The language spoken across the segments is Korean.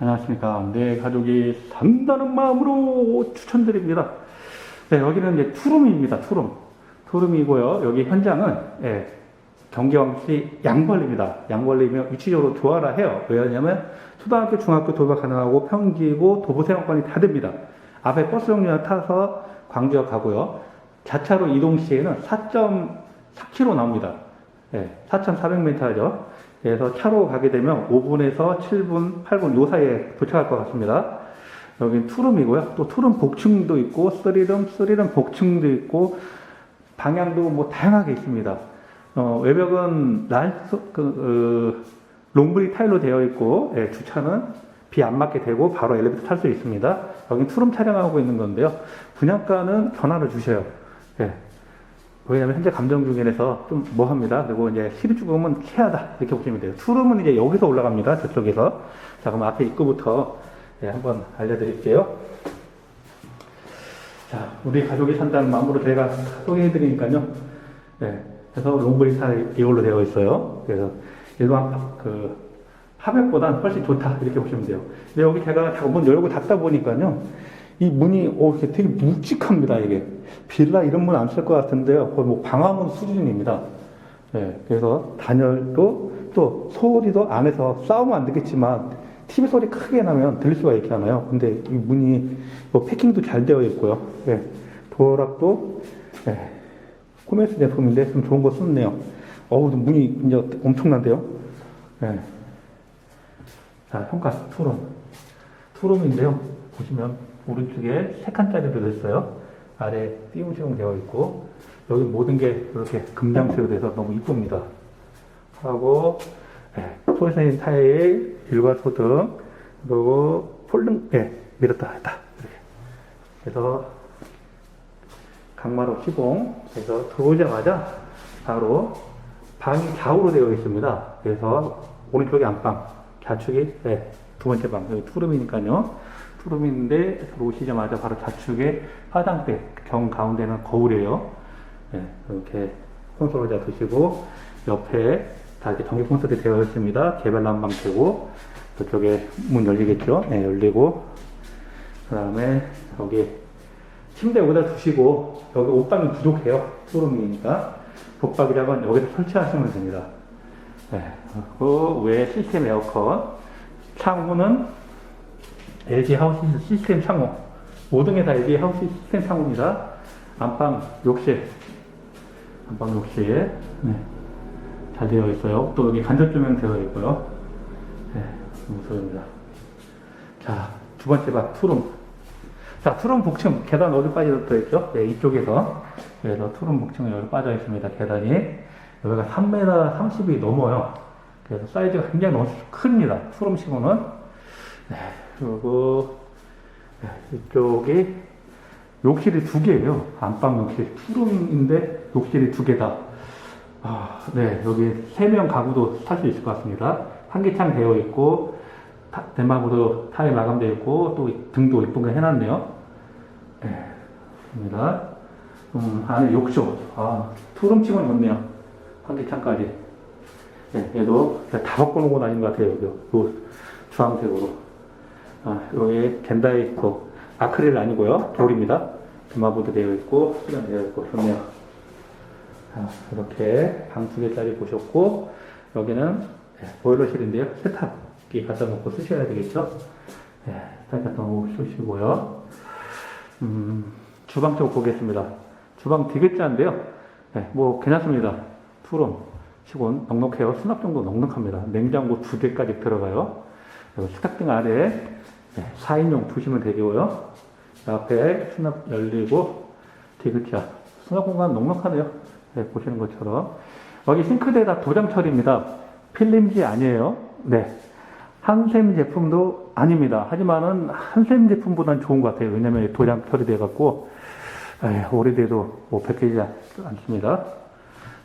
안녕하십니까. 내 가족이 산다는 마음으로 추천드립니다. 네, 여기는 이제 투룸입니다. 투룸. 투룸이고요. 여기 현장은, 예, 경기왕시 양벌리입니다. 양벌리면 위치적으로 좋아라 해요. 왜냐하면 초등학교, 중학교 도보 가능하고 평지고 도보 생활권이 다 됩니다. 앞에 버스 정류장 타서 광주역 가고요. 자차로 이동 시에는 4.4km 나옵니다. 예, 4,400m죠. 그래서 차로 가게 되면 5분에서 7분, 8분 요 사이에 도착할 것 같습니다. 여긴 투룸이고요. 또 투룸 복층도 있고, 쓰리룸, 쓰리룸 복층도 있고, 방향도 뭐 다양하게 있습니다. 어, 외벽은 랄, 그, 어, 롱브리 타일로 되어 있고, 예, 주차는 비 안 맞게 되고, 바로 엘리베이터 탈 수 있습니다. 여긴 투룸 촬영하고 있는 건데요. 분양가는 전화를 주셔요. 예. 왜냐면 현재 감정 중이라서 좀 뭐합니다. 그리고 이제 실입주금은 캐하다 이렇게 보시면 돼요. 투룸은 이제 여기서 올라갑니다. 저쪽에서. 자 그럼 앞에 입구부터 예, 한번 알려드릴게요. 자 우리 가족이 산다는 마음으로 제가 소개해드리니까요. 예, 그래서 롱브리 타일 이걸로 되어 있어요. 그래서 일반 파- 그 파백보단 훨씬 좋다 이렇게 보시면 돼요. 근데 여기 제가 문 열고 닫다 보니까요. 이 문이 오, 이렇게 되게 묵직합니다, 이게. 빌라 이런 문 안 쓸 것 같은데요. 거의 뭐 방화문 수준입니다. 예, 그래서 단열도 또 소리도 안에서 싸우면 안 되겠지만 TV 소리 크게 나면 들릴 수가 있잖아요. 근데 이 문이 뭐 패킹도 잘 되어 있고요. 예, 도어락도 예, 코메스 제품인데 좀 좋은 거 썼네요. 어우, 문이 이제 엄청난데요. 예. 자, 평가 투룸. 투룸인데요. 보시면 오른쪽에 세 칸짜리 들어있어요. 아래 띄움처럼 되어 있고 여기 모든 게 이렇게 금장치로 돼서 너무 이쁩니다. 하고 예, 폴세인 타일, 일괄소등, 그리고 폴등, 예, 밀었다 했다. 이렇게. 그래서 강마루 시공, 그래서 들어오자마자 바로 방이 좌우로 되어 있습니다. 그래서 오른쪽이 안방, 좌측이 네, 두 번째 방, 여기 투룸이니까요. 투룸인데 들어오시자마자 바로 좌측에 화장대, 경 가운데는 거울이에요. 네, 이렇게 콘솔을 두시고 옆에 다 이렇게 전기 콘솔이 되어 있습니다. 개별 난방 되고 저쪽에 문 열리겠죠? 네, 열리고 그 다음에 여기 침대 여기다 두시고 여기 옷방이 부족해요. 투룸이니까 붙박이장은 여기다 설치하시면 됩니다. 네, 그 외에 시스템 에어컨 창호는 LG 하우스 시스템 창호 모든 게 다 LG 하우스 시스템 창호입니다. 안방 욕실 안방 욕실 네, 잘 되어 있어요. 또 여기 간접 조명 되어 있고요. 네, 무소입니다. 자, 두 번째 방 투룸. 자, 투룸 복층 계단 어디 빠져 있죠? 네, 이쪽에서 그래서 투룸 복층은 여기 빠져 있습니다. 계단이 여기가 3m 30이 넘어요. 그래서 사이즈가 굉장히 큽니다. 투룸 치고는 네, 그리고 네, 이쪽이 욕실이 두 개예요. 안방 욕실 투룸인데 욕실이 두 개다. 아, 네, 여기 세 명 가구도 살 수 있을 것 같습니다. 환기창 되어 있고 타, 대마구도 타일 마감되어 있고 또 등도 이쁘게 해놨네요. 네, 입니다. 음, 안에 욕조. 아, 투룸 치고는 좋네요. 환기창까지. 네, 얘도 다 바꿔놓고 다닌 것 같아요. 여기, 요 주황색으로. 아, 여기 겐다이 그 아크릴 아니고요. 돌입니다. 대마보드 되어 있고 수면 되어 있고 좋네요. 자, 이렇게 방 두 개짜리 보셨고 여기는 네, 보일러실인데요. 세탁기 갖다 놓고 쓰셔야 되겠죠. 네, 세탁기 갖다 놓고 쓰시고요. 음, 주방 쪽 보겠습니다. 주방 되게 짠데요. 네, 뭐 괜찮습니다. 투룸 치곤 넉넉해요. 수납 정도 넉넉합니다. 냉장고 두 개까지 들어가요. 그리고 식탁등 아래 네, 4인용 두시면 되고요. 앞에 수납 열리고 디귿자 수납 공간 넉넉하네요. 네, 보시는 것처럼 여기 싱크대가 도장 처리입니다. 필름지 아니에요. 네. 한샘 제품도 아닙니다. 하지만은 한샘 제품보다는 좋은 것 같아요. 왜냐면 도장 처리돼 갖고 오래돼도 뭐 벗기지 않습니다.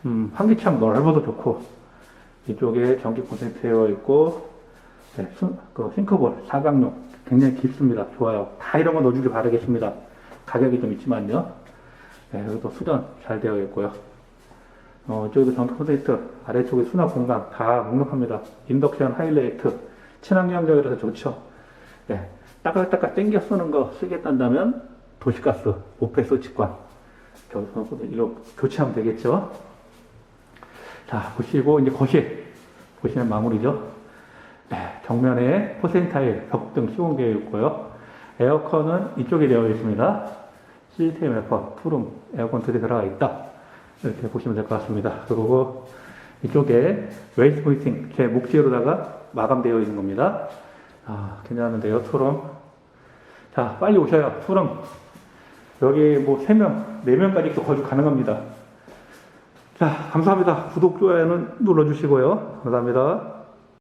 음, 환기창 넓어도 좋고 이쪽에 전기 콘센트 되어 있고 네, 수- 그 싱크볼 사각용 굉장히 깊습니다. 좋아요. 다 이런 거 넣어주길 바라겠습니다. 가격이 좀 있지만요. 네, 여기도 수전 잘 되어 있고요. 어, 이쪽에도 전기 콘센트, 아래쪽에 수납 공간 다 넉넉합니다. 인덕션 하이라이트, 친환경적이라서 좋죠. 예, 따깍따깍 땡겨 쓰는 거 쓰겠다면 도시가스, 오페소 직관. 여기서 이거 교체하면 되겠죠. 자, 보시고 이제 거실 보시면 마무리죠. 네, 정면에 포세인 타일, 벽등 시공 되어 있고요. 에어컨은 이쪽에 되어 있습니다. 시스템 에어컨, 투룸 에어컨 두대 들어가 있다. 이렇게 보시면 될 것 같습니다. 그리고 이쪽에 웨이스 포이팅 제 목재로다가 마감되어 있는 겁니다. 아, 괜찮은데요, 투룸. 자, 빨리 오셔요, 투룸. 여기 뭐 3명, 4명까지 또 거주 가능합니다. 자, 감사합니다. 구독, 좋아요는 눌러주시고요. 감사합니다.